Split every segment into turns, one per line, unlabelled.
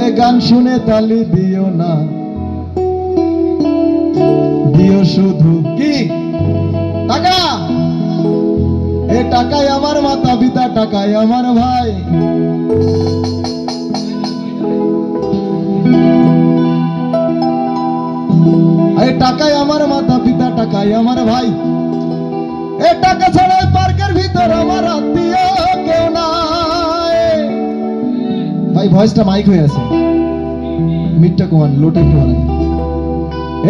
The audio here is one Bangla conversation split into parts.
এ গান শুনে তালি দিও না। দিও শুধু কি? টাকা! এ টাকায় আমার মাতা পিতা, টাকায় আমার ভাই। এ টাকায় আমার মাতা পিতা, টাকায় আমার ভাই। এ টাকা ছাড়া পার্কের ভিতর আমার আত্মীয় ভয়েসটা মাইক হয়ে আছে। মিটটা কমান লোটা একটু বাড়ান।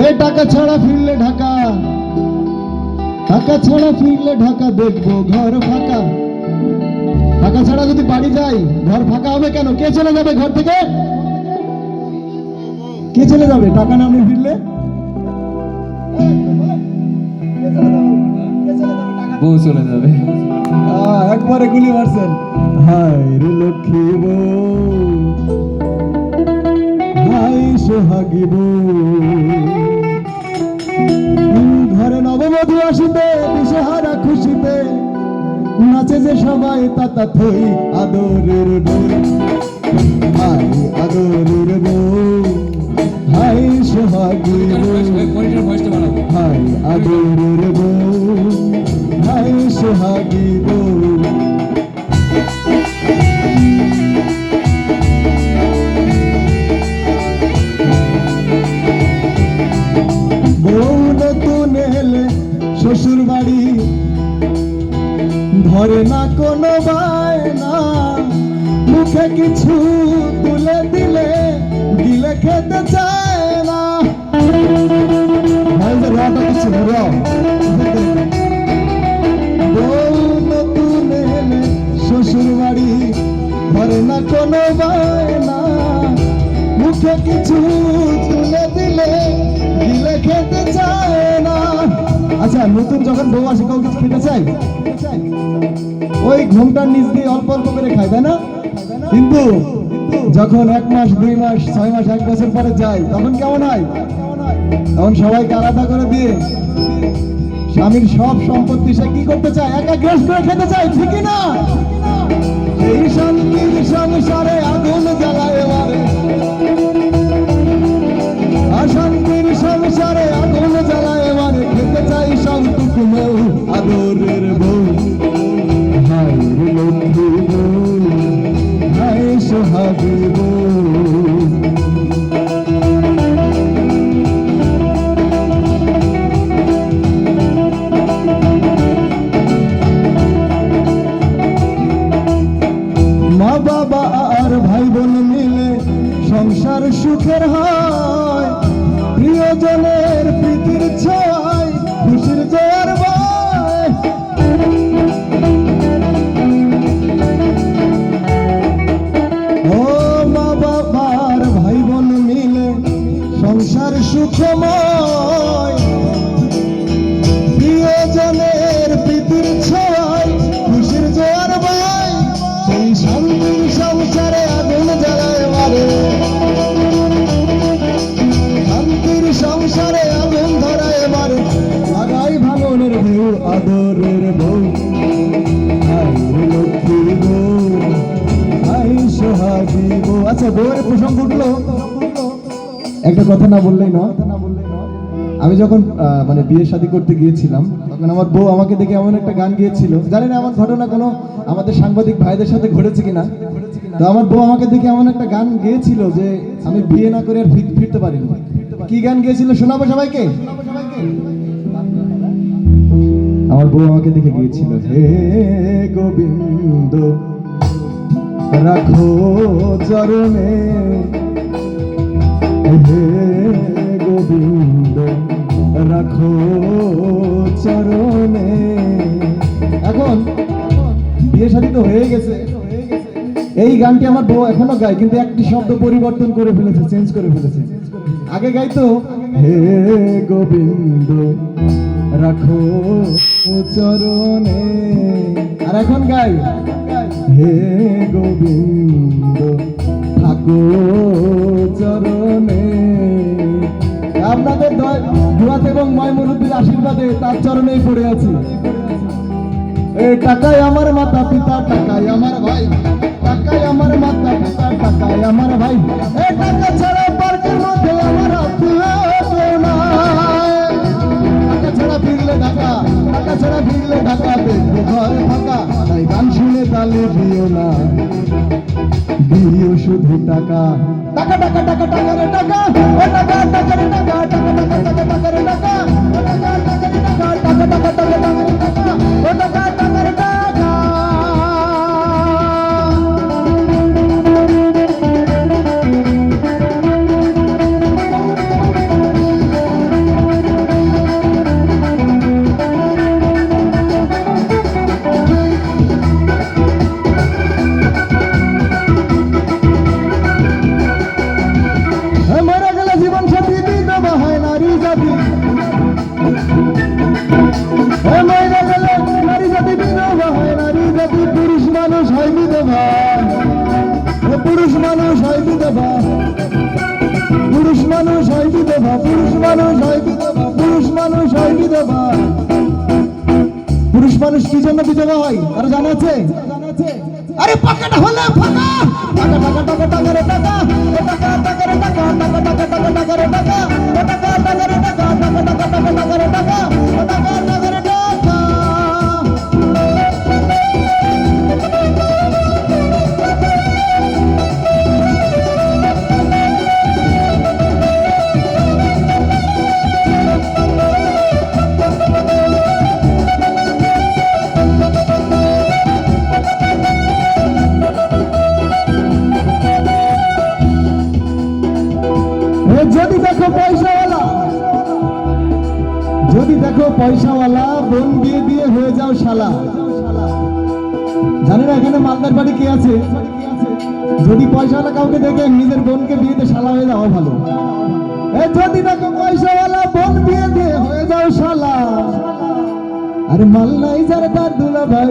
এ টাকা ছাড়া ফিরলে ঢাকা। টাকা ছাড়া ফিরলে ঢাকা দেখব, ঘর ফাঁকা। টাকা ছাড়া যদি বাড়ি যাই, ঘর ফাঁকা হবে কেন? কে চলে যাবে ঘর থেকে? কে চলে যাবে? টাকা না নিয়ে ফিরলে?
বউ চলে যাবে।
একবারে গুলি মারছেন। রে লক্ষ্মী বউ হাই সোহাগী ঘরে নববধূ আসিতে, দিশেহারা খুশিতে, নাচে যে সবাই তাতা থই আদরের বউ। হাই আদরের বউ হাই সোহাগী বউ। হাই আদরের বউ হাই সোহাগী ধরে না কোনো বায়না। মুখে কিছু তুলে দিলে দিলে খেতে চায় না। রটা কিছু নতুন শ্বশুর বাড়ি ধরে না কোনো বায়না। মুখে কিছু তুলে দিলে দিলে খেতে চায় আচ্ছা নতুন যখন বউ আসে কাউ কিছু খেতে চাই ওই ঘুমটার নিচ দিয়ে অল্প অল্প করে খায়, তাই না? কিন্তু যখন এক মাস, দুই মাস, ছয় মাস, এক বছর পরে যায়, তখন কেমন হয়? তখন সবাইকে আলাদা করে দিয়ে স্বামীর সব সম্পত্তি সে কি করতে চায়? একা গ্রেস করে খেতে চায়, ঠিকই না? সংসারে আগুন জ্বালায় সুখের হয়, প্রিয়জনের প্রীতির ছয়, খুশির জোয়ার ও মা বাবার ভাই বোন মিলে সংসার সুখময়। একটা কথা না বললেই না আমি যখন মানে বিয়ে শাদী করতে গিয়েছিলাম, তখন আমার বউ আমাকে দেখে এমন একটা গান গিয়েছিল। জানি না এমন ঘটনা কোনো আমাদের সাংবাদিক ভাইদের সাথে ঘটেছে কিনা। তো আমার বউ আমাকে দেখে এমন একটা গান গেয়েছিল যে আমি বিয়ে না করে আর ফির- ফিরতে পারিনি। কি গান গিয়েছিল শোনাবো সবাইকে? আমার বউ আমাকে দেখে গিয়েছিল, হে গোবিন্দ, রাখো চরণে গোবিন্দ, রাখো চরণে। এখন বিয়ে শাদী তো হয়ে গেছে। এই গানটি আমার বউ এখনও গায়, কিন্তু একটি শব্দ পরিবর্তন করে ফেলেছে, চেঞ্জ করে ফেলেছে। আগে গাইতো, হে গোবিন্দ, রাখো চরণে। আর এখন গাই, হে গোবিন্দ চরণে আপনাদের দুয়াত এবং মায়মুরুদ্দিন আশীর্বাদে তার চরণেই পড়ে আছি। এ টাকায় আমার মাতা পিতা, টাকায় আমার ভাই। টাকায় আমার মাতা পিতা, টাকায় আমার ভাই। এ টাকা ছাড়া পার্কের মধ্যে আমার দিও শুধু টাকা। টাকা টাকা টাকা টাকা টাকা। টাকা টাকা টাকা টাকা টাকা টাকা টাকা। মানুষ হয় পুরুষ মানুষ হয় বিধবা পুরুষ মানুষ কি জন্য বিধবা হয়? আর জানা আছে? আরে পাকাটা হলে টাকা টাকা টাকা টাকা রে টাকা টাকা টাকা রে টাকা টাকা টাকা টাকা টাকা রে টাকা টাকা টাকা রে টাকা টাকা টাকা টাকা রে টাকা টাকা টাকা দেখো পয়সাওয়ালা, বোন বিয়ে দিয়ে হয়ে যাও শালা। জানি না এখানে মালদার বাড়ি কে আছে? যদি পয়সাওয়ালা কাউকে দেখে নিজের বোনকে বিয়েতে শালা হয়ে যাওয়া ভালো। যদি দেখো পয়সাওয়ালা, বোন বিয়ে দিয়ে হয়ে যাও শালা। আরে মাল্লাই যার তার দুলা ভাই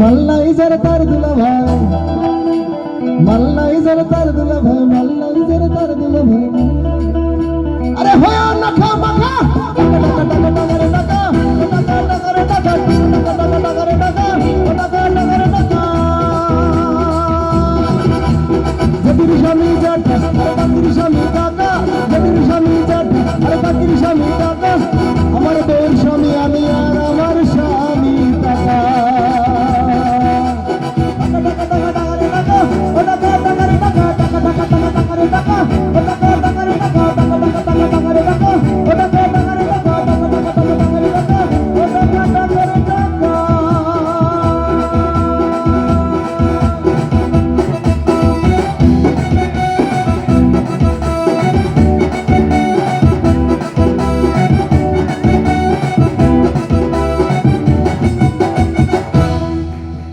মাল্লাই যার তার দুলা ভাই মাল্লাই যার তার দুলা ভাই মাল্লাই যার তার দুলা ভাই আরে হয় না খা মাখা টাকা টাকা টাকা টাকা রে টাকা